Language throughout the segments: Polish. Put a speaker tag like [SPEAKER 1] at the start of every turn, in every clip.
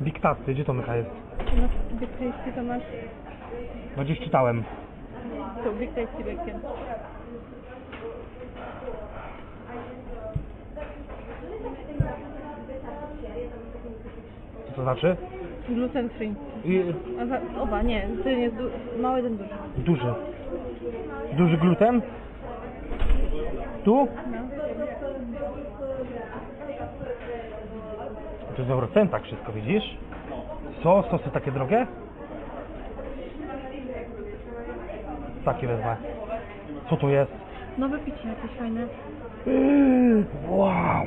[SPEAKER 1] Diktaty, gdzie to mycha jest?
[SPEAKER 2] No, Tasty to masz...
[SPEAKER 1] No gdzieś czytałem.
[SPEAKER 2] Tu, Tasty Bacon.
[SPEAKER 1] Co to znaczy?
[SPEAKER 2] Gluten free.
[SPEAKER 1] I,
[SPEAKER 2] A za, oba, nie. Ten jest du- mały, ten duży.
[SPEAKER 1] duży. Duży gluten? Tu?
[SPEAKER 2] No.
[SPEAKER 1] To jest w eurocentach wszystko, widzisz? Co? Sosy takie drogie? Takie wezmę. Co tu jest?
[SPEAKER 2] Nowe picie jakieś fajne.
[SPEAKER 1] Yy, Wow!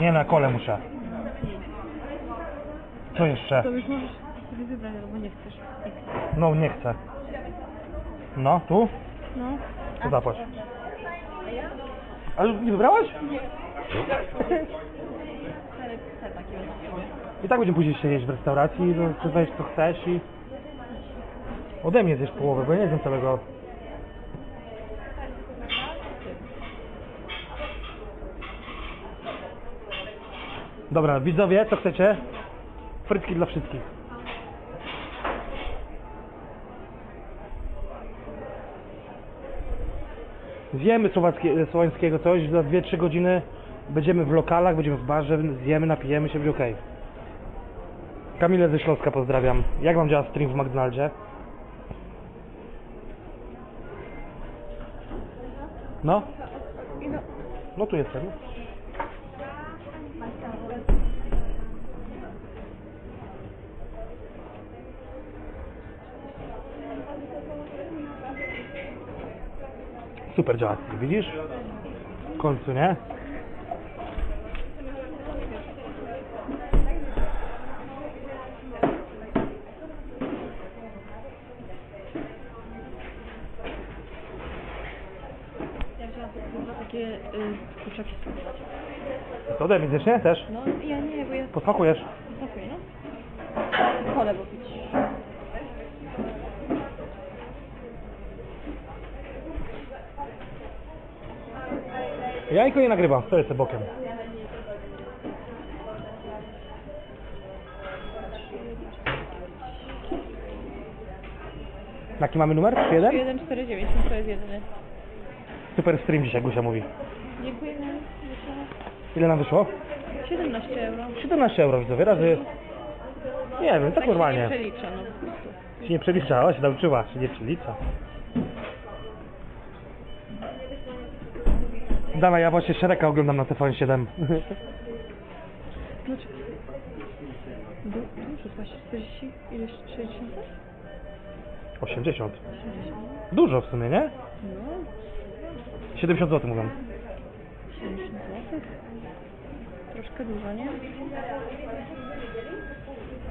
[SPEAKER 1] Nie, na kole muszę. Co jeszcze?
[SPEAKER 2] To już możesz sobie wybrać, albo nie chcesz.
[SPEAKER 1] No, nie chcę. No, tu?
[SPEAKER 2] No.
[SPEAKER 1] To zapłać. Ale nie wybrałaś? I tak będziemy później siedzieć w restauracji, no, ty weź co chcesz i... Ode mnie zjesz połowę, bo ja nie znam całego... Dobra, widzowie, co chcecie? Frytki dla wszystkich. Zjemy słowackie, słowańskiego coś, za 2-3 godziny będziemy w lokalach, będziemy w barze, zjemy, napijemy się, będzie okej. Kamilę ze Śląska pozdrawiam. Jak wam działa stream w McDonaldzie? No? No tu jestem. Super działa, widzisz? W końcu, nie?
[SPEAKER 2] Takie y, kurczaki spróbować.
[SPEAKER 1] To ode mnie nie? Też?
[SPEAKER 2] No ja nie, bo ja
[SPEAKER 1] Posmakujesz?
[SPEAKER 2] smakuję, no. Kole, bo pić.
[SPEAKER 1] Jajko nie nagrywam, stoję sobie bokiem. Jaki mamy numer? 1?
[SPEAKER 2] 149, to jest jedyny.
[SPEAKER 1] Super stream dzisiaj, Gusia mówi.
[SPEAKER 2] Dziękujemy.
[SPEAKER 1] Ile nam wyszło?
[SPEAKER 2] 17 euro.
[SPEAKER 1] 17 euro widzowie, razy... Nie wiem, tak
[SPEAKER 2] Tak się
[SPEAKER 1] normalnie.
[SPEAKER 2] nie przelicza, no po prostu.
[SPEAKER 1] Się nie przeliczała, się nauczyła, się nie przelicza. Dawaj, ja właśnie Szereka oglądam na TVN7.
[SPEAKER 2] Dlaczego? Du- Dużo, właśnie 40, ileś 60?
[SPEAKER 1] 80.
[SPEAKER 2] 80.
[SPEAKER 1] Dużo w sumie, nie?
[SPEAKER 2] No,
[SPEAKER 1] 70 zł mówią.
[SPEAKER 2] 70 zł. Troszkę dużo, nie?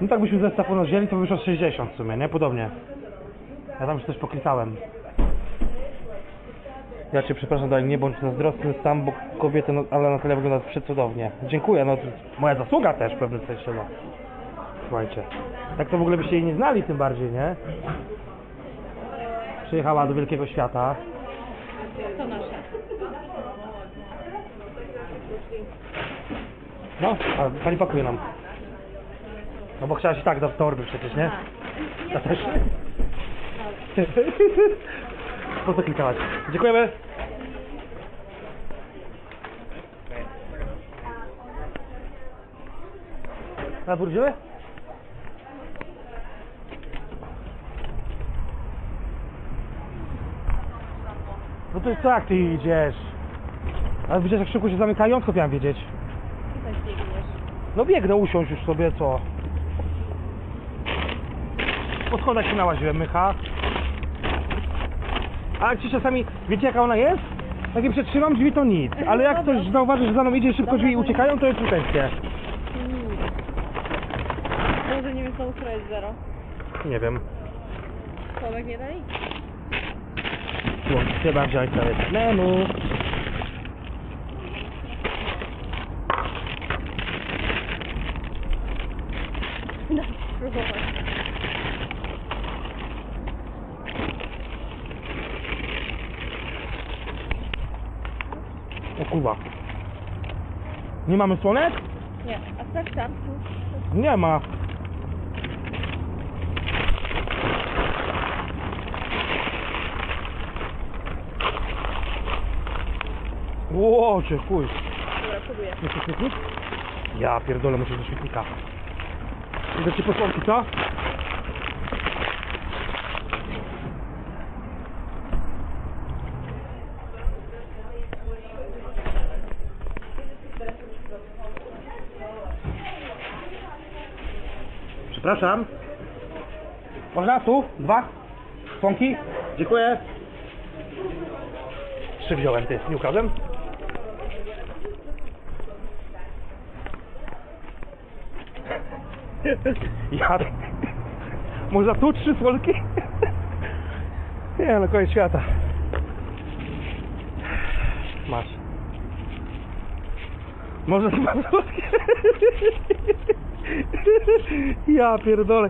[SPEAKER 1] No tak byśmy zestaw ono wzięli, to by wyszło 60 w sumie, nie? Podobnie. Ja tam już coś poklikałem. Ja cię przepraszam, dalej nie bądź zazdrosny sam, bo kobiety, no, ale Natalia wygląda przecudownie. Dziękuję, no to jest moja zasługa też w pewnym sensie, no. Słuchajcie. Tak to w ogóle byście jej nie znali tym bardziej, nie? Przyjechała do wielkiego świata.
[SPEAKER 2] To nasze.
[SPEAKER 1] No, a pani pakuje nam. No bo chciałaś i tak do torby przecież, nie? Ja też. Po co klikałaś? Dziękujemy. Dwór idziemy? No to jest co, jak ty idziesz? Ale widzisz jak szybko się zamykają? Skąd miałem wiedzieć? No biegnę, usiąść już sobie, co? Po schodach się nałaziłem, mycha. A jak ci czasami, wiecie jaka ona jest? Jak je przytrzymam drzwi, to nic. Ale jak ktoś zauważy, że za mną idzie i szybko drzwi uciekają, to jest pretensje.
[SPEAKER 2] Może nie wiem, co jest zero.
[SPEAKER 1] Nie wiem.
[SPEAKER 2] Słowek nie dali?
[SPEAKER 1] No, trzeba wziąć sobie memu.
[SPEAKER 2] Próbować.
[SPEAKER 1] O kurwa. Nie mamy słonek?
[SPEAKER 2] Nie, a tak tam.
[SPEAKER 1] Nie ma. Ło, cię chuj.
[SPEAKER 2] Dobra, próbuję.
[SPEAKER 1] Ja pierdolę, muszę do świetlika. Idę ci posłonki, co? Przepraszam. Można tu? Dwa? Słonki? Dziękuję. Trzy wziąłem, ty. Nie ukradłem? Ja... Można tu trzy słonki? Nie no, koniec świata. Masz. Może dwa słonki? Ja pierdolę.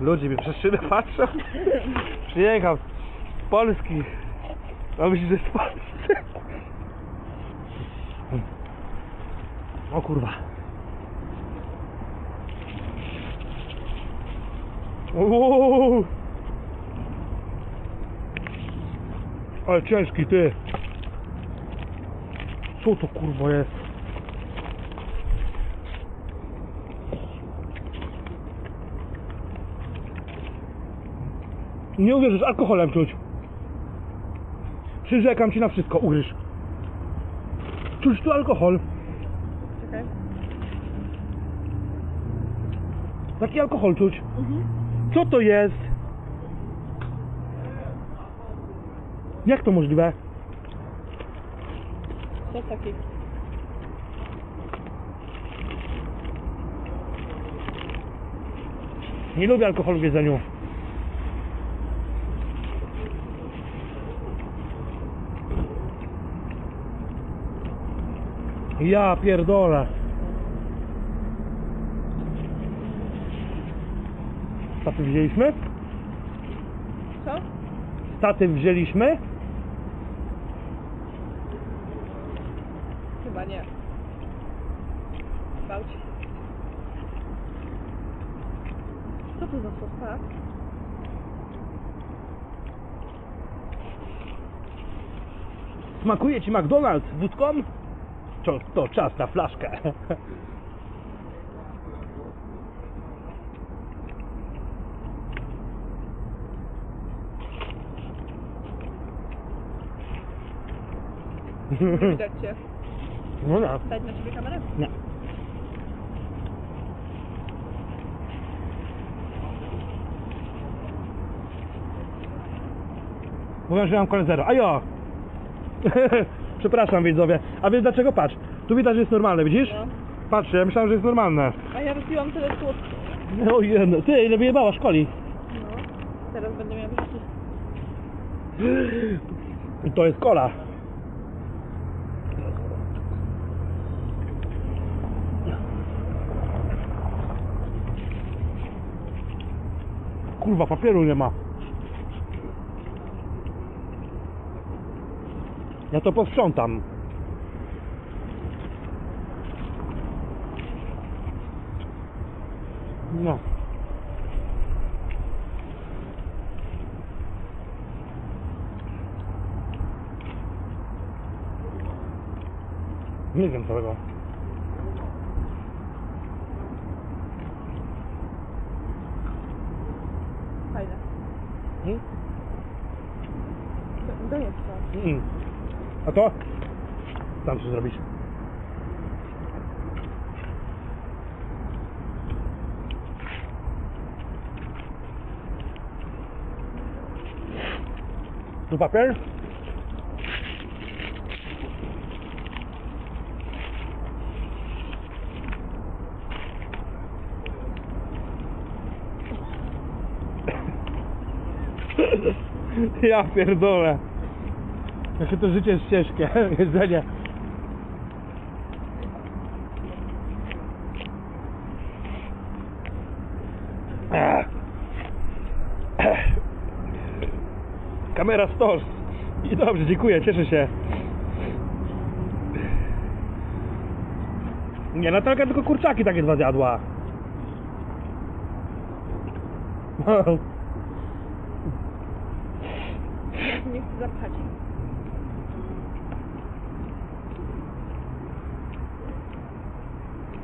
[SPEAKER 1] Ludzie mi przez szybę patrzą. Przyjechał z Polski. A myśli, że z Polski. O kurwa. Uuu. Ale ciężki ty. Co to kurwa jest? Nie uwierzysz, alkoholem czuć. Przyrzekam ci na wszystko, ugryź. Czuć tu alkohol.
[SPEAKER 2] Czekaj.
[SPEAKER 1] Taki alkohol czuć.
[SPEAKER 2] Mhm.
[SPEAKER 1] Co to jest? Jak to możliwe?
[SPEAKER 2] Co taki?
[SPEAKER 1] Nie lubię alkoholu w jedzeniu. Ja pierdolę. Statyw wzięliśmy?
[SPEAKER 2] Co?
[SPEAKER 1] Statyw wzięliśmy?
[SPEAKER 2] Chyba nie. Bał ci. Co to za sos, tak?
[SPEAKER 1] Smakuje ci McDonald's wódką? To, to czas na flaszkę.
[SPEAKER 2] Widać cię.
[SPEAKER 1] No no.
[SPEAKER 2] Dać na ciebie kamerę?
[SPEAKER 1] Nie. Mówią, że mam kole zero. A jo! Przepraszam widzowie. A wiesz dlaczego? Patrz. Tu widać, że jest normalne, widzisz?
[SPEAKER 2] No.
[SPEAKER 1] Patrz, ja myślałem, że jest normalne.
[SPEAKER 2] A ja wypiłam tyle słodko.
[SPEAKER 1] O jedno. Ty, ile wyjebała szkoli.
[SPEAKER 2] No. Teraz będę miała.
[SPEAKER 1] I to jest kola. Kurwa, papieru nie ma. Ja to posprzątam. No. Nie wiem całego.
[SPEAKER 2] Fajne.
[SPEAKER 1] Mm?
[SPEAKER 2] Dojedz to.
[SPEAKER 1] Mm. A to? Tam co zrobić? Tu papier? Ja pierdolę. Jakie to życie jest ciężkie, jedzenie. Kamera stol. I dobrze, dziękuję, cieszę się. Nie, Natalka tylko kurczaki takie dwa zjadła.
[SPEAKER 2] No.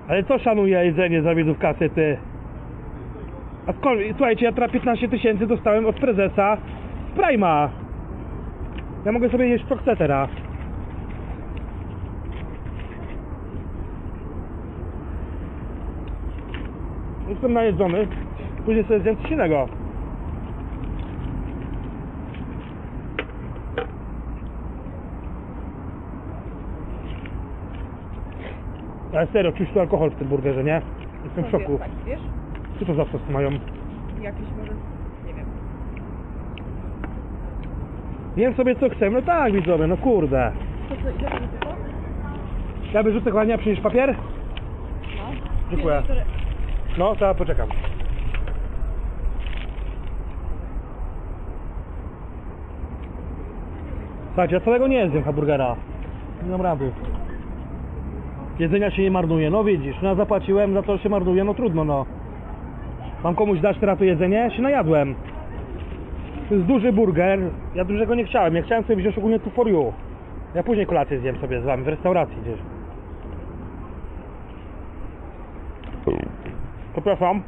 [SPEAKER 1] Ale co szanuje jedzenie za widzów kasy, ty? A? Słuchajcie, ja teraz 15 tysięcy dostałem od prezesa z. Ja mogę sobie jeść co chcę teraz. Jestem najedzony. Później sobie zjem coś innego. Ale serio, czuć tu alkohol w tym burgerze, nie? Jestem w szoku.
[SPEAKER 2] wiesz?
[SPEAKER 1] Co to za sos mają?
[SPEAKER 2] Jakiś może... Nie wiem.
[SPEAKER 1] Wiem sobie co chcę, no tak widzowie, no kurde.
[SPEAKER 2] To co, ile to?
[SPEAKER 1] Ja wyrzucę kochania, przynieś papier?
[SPEAKER 2] No.
[SPEAKER 1] Dziękuję. No, to ja poczekam. Słuchajcie, ja całego nie zjem hamburgera. Nie mam rady. Jedzenia się nie marnuje, no widzisz, no ja zapłaciłem, za to się marnuje, no trudno no. Mam komuś dać teraz to jedzenie? Się najadłem. To jest duży burger, ja dużego nie chciałem, ja chciałem sobie wziąć ogólnie tu for you. Ja później kolację zjem sobie z wami, w restauracji gdzieś. Przepraszam.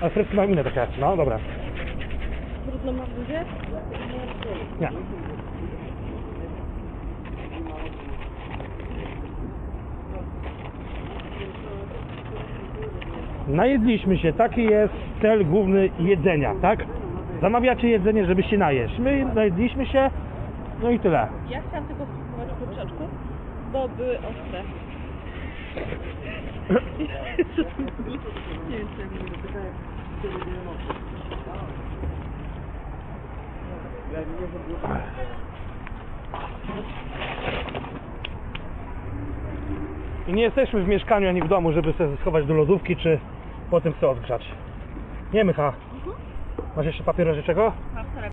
[SPEAKER 1] Ale frytki mają inne takie. No dobra.
[SPEAKER 2] Brudno ma w buzie?
[SPEAKER 1] Nie. Najedliśmy się, taki jest cel główny jedzenia, tak? Zamawiacie jedzenie, żeby się najeść. My najedliśmy się, no i tyle.
[SPEAKER 2] Ja chciałam tylko spróbować kurczaczków, bo były ostre. Co to było? Nie wiem, co ja mówię.
[SPEAKER 1] I nie jesteśmy w mieszkaniu ani w domu, żeby sobie schować do lodówki, czy potem sobie odgrzać. Nie mycha. Masz jeszcze papieru, że czego?
[SPEAKER 2] Mam